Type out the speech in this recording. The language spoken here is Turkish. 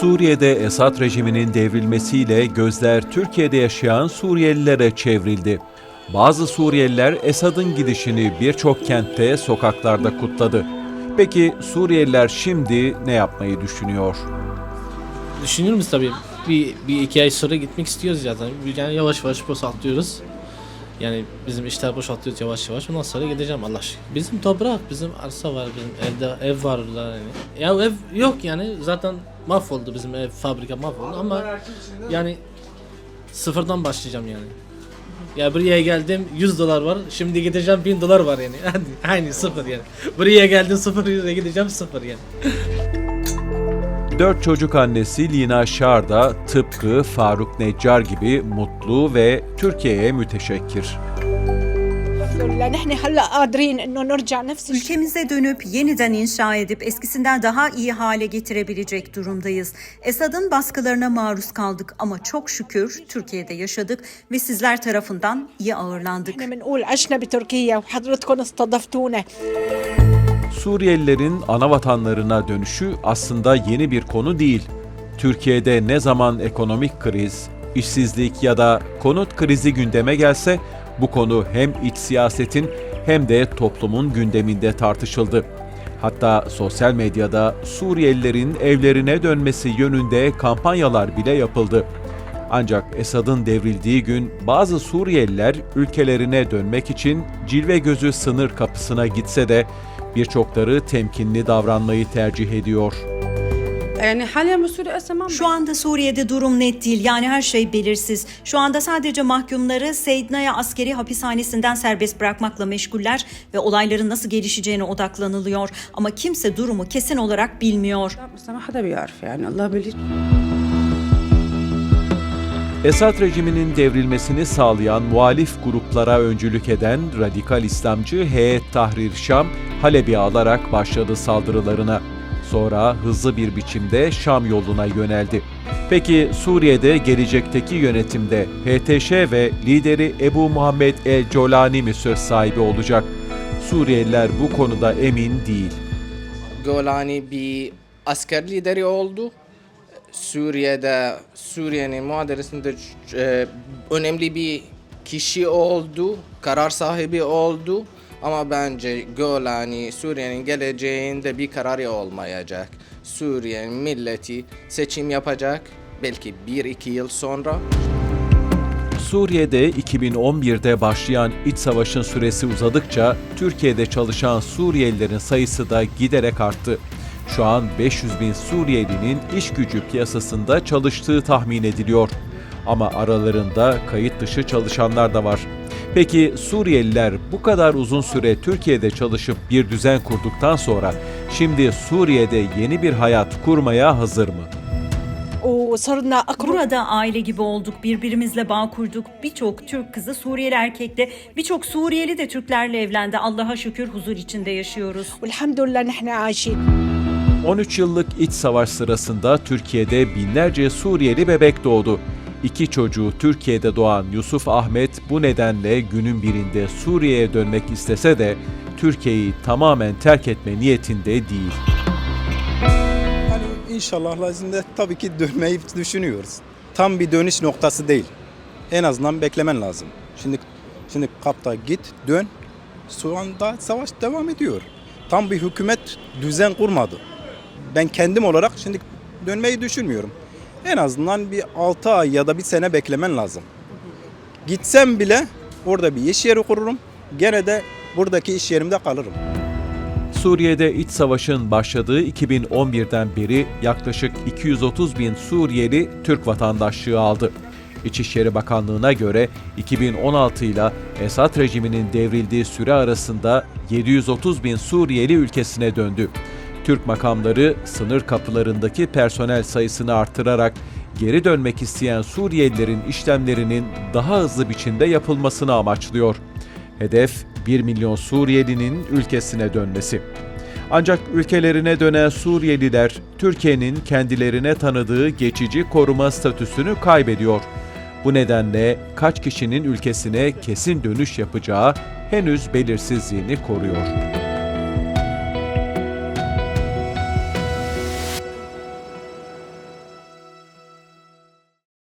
Suriye'de Esad rejiminin devrilmesiyle gözler Türkiye'de yaşayan Suriyelilere çevrildi. Bazı Suriyeliler Esad'ın gidişini birçok kentte, sokaklarda kutladı. Peki Suriyeliler şimdi ne yapmayı düşünüyor? Düşünüyoruz tabii. Bir, bir iki ay sonra gitmek istiyoruz zaten. Yani yavaş yavaş boşaltıyoruz. Yani bizim işler boşaltıyoruz yavaş yavaş. Ondan sonra gideceğim Allah aşkına. Bizim toprak, bizim arsa var, bizim evde ev var yani. Ya ev yok yani zaten mahvoldu bizim ev, fabrika mahvoldu ama yani sıfırdan başlayacağım yani. Ya buraya geldim 100 dolar var. Şimdi gideceğim 1000 dolar var yani. Aynı sıfır yani. Buraya geldim sıfır yüze gideceğim sıfır yani. Dört çocuk annesi Lina Şar da tıpkı Faruk Neccar gibi mutlu ve Türkiye'ye müteşekkir. Ülkemize dönüp yeniden inşa edip eskisinden daha iyi hale getirebilecek durumdayız. Esad'ın baskılarına maruz kaldık ama çok şükür Türkiye'de yaşadık ve sizler tarafından iyi ağırlandık. Suriyelilerin ana vatanlarına dönüşü aslında yeni bir konu değil. Türkiye'de ne zaman ekonomik kriz, işsizlik ya da konut krizi gündeme gelse bu konu hem iç siyasetin hem de toplumun gündeminde tartışıldı. Hatta sosyal medyada Suriyelilerin evlerine dönmesi yönünde kampanyalar bile yapıldı. Ancak Esad'ın devrildiği gün bazı Suriyeliler ülkelerine dönmek için cilve gözü sınır kapısına gitse de birçokları temkinli davranmayı tercih ediyor. Yani halen bu Suriye tamam. Şu anda Suriye'de durum net değil. Yani her şey belirsiz. Şu anda sadece mahkumları Seydna'ya askeri hapishanesinden serbest bırakmakla meşguller ve olayların nasıl gelişeceğine odaklanılıyor. Ama kimse durumu kesin olarak bilmiyor. Esad rejiminin devrilmesini sağlayan muhalif gruplara öncülük eden radikal İslamcı Heyet Tahrir Şam, Halep'i alarak başladı saldırılarına. Sonra hızlı bir biçimde Şam yoluna yöneldi. Peki Suriye'de gelecekteki yönetimde HTŞ ve lideri Ebu Muhammed El Colani mi söz sahibi olacak? Suriyeliler bu konuda emin değil. Golani bir asker lideri oldu. Suriye'de Suriye'nin muhaderesinde e, önemli bir kişi oldu, karar sahibi oldu. Ama bence Golani Suriye'nin geleceğinde bir kararı olmayacak. Suriye'nin milleti seçim yapacak belki bir iki yıl sonra. Suriye'de 2011'de başlayan iç savaşın süresi uzadıkça Türkiye'de çalışan Suriyelilerin sayısı da giderek arttı. Şu an 500 bin Suriyelinin iş gücü piyasasında çalıştığı tahmin ediliyor. Ama aralarında kayıt dışı çalışanlar da var. Peki Suriyeliler bu kadar uzun süre Türkiye'de çalışıp bir düzen kurduktan sonra şimdi Suriye'de yeni bir hayat kurmaya hazır mı? Burada aile gibi olduk, birbirimizle bağ kurduk. Birçok Türk kızı Suriyeli erkekle, birçok Suriyeli de Türklerle evlendi. Allah'a şükür huzur içinde yaşıyoruz. Elhamdülillah nahne aşin. 13 yıllık iç savaş sırasında Türkiye'de binlerce Suriyeli bebek doğdu. İki çocuğu Türkiye'de doğan Yusuf Ahmet bu nedenle günün birinde Suriye'ye dönmek istese de Türkiye'yi tamamen terk etme niyetinde değil. Yani inşallah izniyle tabii ki dönmeyi düşünüyoruz. Tam bir dönüş noktası değil. En azından beklemen lazım. Şimdi şimdi kapta git, dön. Şu anda savaş devam ediyor. Tam bir hükümet düzen kurmadı. Ben kendim olarak şimdi dönmeyi düşünmüyorum. En azından bir 6 ay ya da bir sene beklemen lazım. Gitsem bile orada bir iş yeri kururum. Gene de buradaki iş yerimde kalırım. Suriye'de iç savaşın başladığı 2011'den beri yaklaşık 230 bin Suriyeli Türk vatandaşlığı aldı. İçişleri Bakanlığı'na göre 2016 ile Esad rejiminin devrildiği süre arasında 730 bin Suriyeli ülkesine döndü. Türk makamları sınır kapılarındaki personel sayısını artırarak geri dönmek isteyen Suriyelilerin işlemlerinin daha hızlı biçimde yapılmasını amaçlıyor. Hedef 1 milyon Suriyelinin ülkesine dönmesi. Ancak ülkelerine dönen Suriyeliler Türkiye'nin kendilerine tanıdığı geçici koruma statüsünü kaybediyor. Bu nedenle kaç kişinin ülkesine kesin dönüş yapacağı henüz belirsizliğini koruyor.